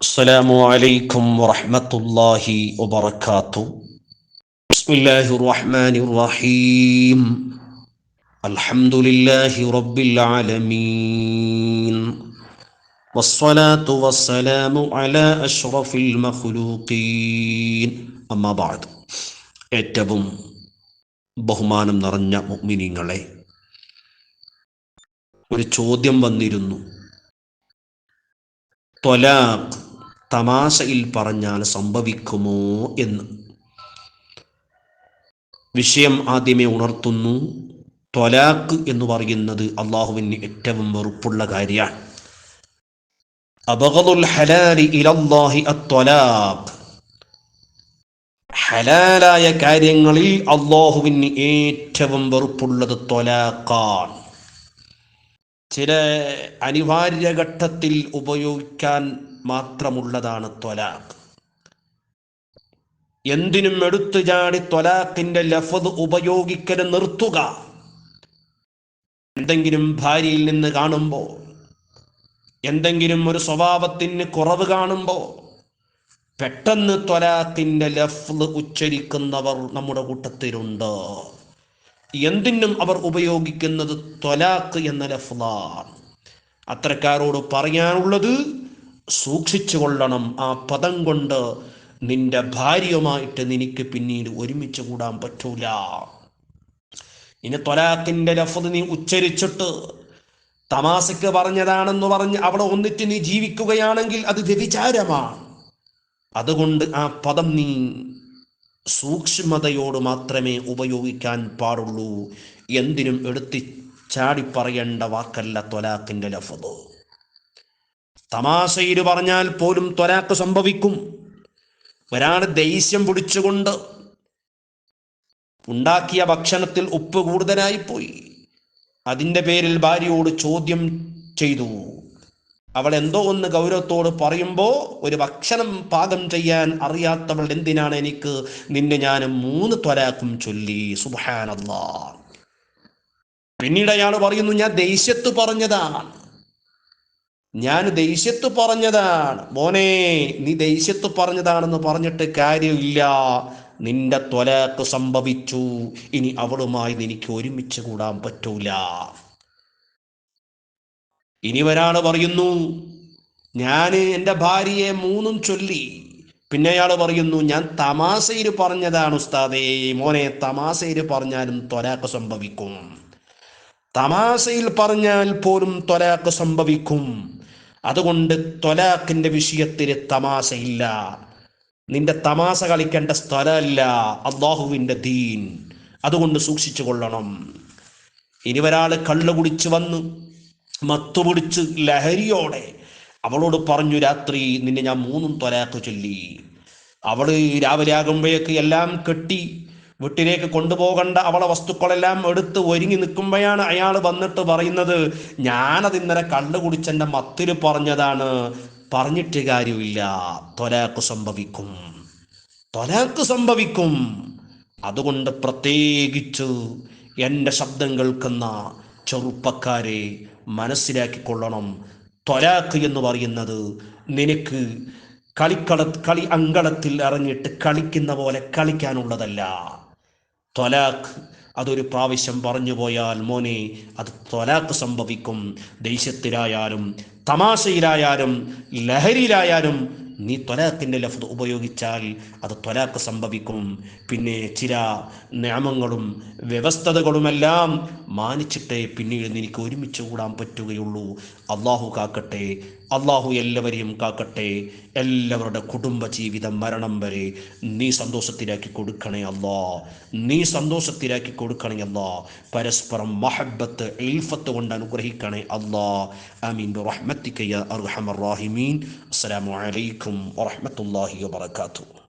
السلام عليكم ورحمة الله وبركاته بسم الله الرحمن الرحيم الحمد لله رب العالمين والصلاة والسلام على أشرف المخلوقين أما بعد ഏറ്റവും ബഹുമാനം നിറഞ്ഞ മുഅ്മിനീങ്ങളെ ഒരു ചോദ്യം വന്നിരുന്നു. തൊലാഖ് തമാശയിൽ പറഞ്ഞാൽ സംഭവിക്കുമോ എന്ന്. വിഷയം ആദ്യമേ ഉണർത്തുന്നു. ത്വലാഖ് എന്ന് പറയുന്നത് അള്ളാഹുവിന് ഏറ്റവും വെറുപ്പുള്ള കാര്യമാണ്. അബഗദുൽ ഹലാലി ഹലാലായ കാര്യങ്ങളിൽ അള്ളാഹുവിന് ഏറ്റവും വെറുപ്പുള്ളത് ത്വലാഖാണ് ചില അനിവാര്യഘട്ടത്തിൽ ഉപയോഗിക്കാൻ മാത്രമുള്ളതാണ് ത്വലാഖ് എന്തിനും എടുത്തു ചാടി ത്വലാഖിന്റെ ലഫത് ഉപയോഗിക്കൽ നിർത്തുക. എന്തെങ്കിലും ഭാര്യയിൽ നിന്ന് കാണുമ്പോൾ എന്തെങ്കിലും ഒരു സ്വഭാവത്തിന് കുറവ് കാണുമ്പോൾ പെട്ടെന്ന് ത്വലാഖിന്റെ ലഫ്ത് ഉച്ചരിക്കുന്നവർ നമ്മുടെ കൂട്ടത്തിലുണ്ട്. എന്തിനും അവർ ഉപയോഗിക്കുന്നത് ത്വലാഖ് എന്ന ലഫ്ലാണ് അത്തരക്കാരോട് പറയാനുള്ളത് സൂക്ഷിച്ചു കൊള്ളണം ആ പദം കൊണ്ട് നിന്റെ ഭാര്യയുമായിട്ട് നിനക്ക് പിന്നീട് ഒരുമിച്ച് കൂടാൻ പറ്റൂല. ഇനി ത്വലാഖിന്റെ ലഫ്ത് നീ ഉച്ചരിച്ചിട്ട് തമാസയ്ക്ക് പറഞ്ഞതാണെന്ന് പറഞ്ഞ് അവിടെ ഒന്നിച്ച് നീ ജീവിക്കുകയാണെങ്കിൽ അത് വ്യഭിചാരമാണ്. അതുകൊണ്ട് ആ പദം നീ സൂക്ഷ്മതയോട് മാത്രമേ ഉപയോഗിക്കാൻ പാടുള്ളൂ. എന്തിനും എടുത്തി ചാടി പറയേണ്ട വാക്കല്ല ത്വലാഖിന്റെ ലഫത് തമാശയിൽ പറഞ്ഞാൽ പോലും ത്വലാഖ് സംഭവിക്കും. ഒരാൾ ദേഷ്യം പിടിച്ചുകൊണ്ട് ഉണ്ടാക്കിയ ഭക്ഷണത്തിൽ ഉപ്പ് കൂടുതലായി പോയി. അതിന്റെ പേരിൽ ഭാര്യയോട് ചോദ്യം ചെയ്തു. അവൾ എന്തോ ഒന്ന് ഗൗരവത്തോട് പറയുമ്പോൾ ഒരു ഭക്ഷണം പാകം ചെയ്യാൻ അറിയാത്തവൾ എന്തിനാണ് എനിക്ക് നിന്നെ ഞാൻ മൂന്ന് ത്വലാക്കും ചൊല്ലി. സുബാനല്ലാ പിന്നീട് അയാൾ പറയുന്നു ഞാൻ ദേഷ്യത്ത് പറഞ്ഞതാണ്. ഞാൻ ദേഷ്യത്ത് പറഞ്ഞതാണ്. മോനെ നീ ദേഷ്യത്ത് പറഞ്ഞതാണെന്ന് പറഞ്ഞിട്ട് കാര്യമില്ല. നിന്റെ ത്വലാക്ക് സംഭവിച്ചു. ഇനി അവളുമായി എനിക്ക് ഒരുമിച്ച് കൂടാൻ പറ്റൂല. ഇനി ഒരാൾ പറയുന്നു ഞാൻ എന്റെ ഭാര്യയെ മൂന്നും ചൊല്ലി. പിന്നെ അയാൾ പറയുന്നു ഞാൻ തമാശയിൽ പറഞ്ഞതാണ് ഉസ്താദേ മോനെ തമാശയിൽ പറഞ്ഞാലും ത്വരാക്ക് സംഭവിക്കും. തമാശയിൽ പറഞ്ഞാൽ പോലും ത്വരാക്ക് സംഭവിക്കും. അതുകൊണ്ട് ത്വലാഖിന്റെ വിഷയത്തിൽ തമാശയില്ല. നിന്റെ തമാശ കളിക്കേണ്ട സ്ഥലമല്ല അള്ളാഹുവിന്റെ ദീൻ. അതുകൊണ്ട് സൂക്ഷിച്ചു കൊള്ളണം. ഇനി ഒരാൾ കള്ളു കുടിച്ചു വന്ന് മത്തുപിടിച്ച് ലഹരിയോടെ അവളോട് പറഞ്ഞു രാത്രി നിന്നെ ഞാൻ മൂന്നും തൊലാക്ക് ചൊല്ലി. അവൾ രാവിലെ ആകുമ്പോഴേക്ക് എല്ലാം കെട്ടി വീട്ടിലേക്ക് കൊണ്ടുപോകേണ്ട അവളെ വസ്തുക്കളെല്ലാം എടുത്ത് ഒരുങ്ങി നിൽക്കുമ്പോഴാണ് അയാൾ വന്നിട്ട് പറയുന്നത് ഞാനത് ഇന്നലെ കള്ളു കുടിച്ചെന്റെ മത്തിൽ പറഞ്ഞതാണ്. പറഞ്ഞിട്ട് കാര്യമില്ല. തൊലാക്ക് സംഭവിക്കും. തൊലാക്ക് സംഭവിക്കും. അതുകൊണ്ട് പ്രത്യേകിച്ച് എന്റെ ശബ്ദം കേൾക്കുന്ന ചെറുപ്പക്കാരെ മനസ്സിലാക്കിക്കൊള്ളണം. ത്വലാഖ് എന്ന് പറയുന്നത് നിനക്ക് കളിക്കള കളി അങ്കളത്തിൽ ഇറങ്ങിയിട്ട് കളിക്കുന്ന പോലെ കളിക്കാനുള്ളതല്ല. ത്വലാഖ് അതൊരു പ്രാവശ്യം പറഞ്ഞു പോയാൽ മോനെ അത് ത്വലാഖ് സംഭവിക്കും. ദേഷ്യത്തിലായാലും തമാശയിലായാലും ലഹരിയിലായാലും നീ ത്വലാഖിന്റെ ലഫ്ത് ഉപയോഗിച്ചാൽ അത് ത്വലാഖ് സംഭവിക്കും. പിന്നെ ചില നിയമങ്ങളും വ്യവസ്ഥതകളുമെല്ലാം മാനിച്ചിട്ടേ പിന്നീട് നിനക്ക് ഒരുമിച്ച് കൂടാൻ പറ്റുകയുള്ളൂ. അള്ളാഹു കാക്കട്ടെ അള്ളാഹു എല്ലാവരെയും കാക്കട്ടെ. എല്ലാവരുടെ കുടുംബ ജീവിതം മരണം വരെ നീ സന്തോഷത്തിലാക്കി കൊടുക്കണേ അല്ലാ നീ സന്തോഷത്തിലാക്കി കൊടുക്കണേ അല്ലാ പരസ്പരം മഹബത്ത് എൽഫത്ത് കൊണ്ട് അനുഗ്രഹിക്കണേ അല്ലാ ആമീൻ. റഹ്മത്തിക്കയ്യ അർഹമർ റാഹിമീൻ. അസ്സലാമു അലൈക്കും വറഹ്മത്തുള്ളാഹി വബറകാതുഹു.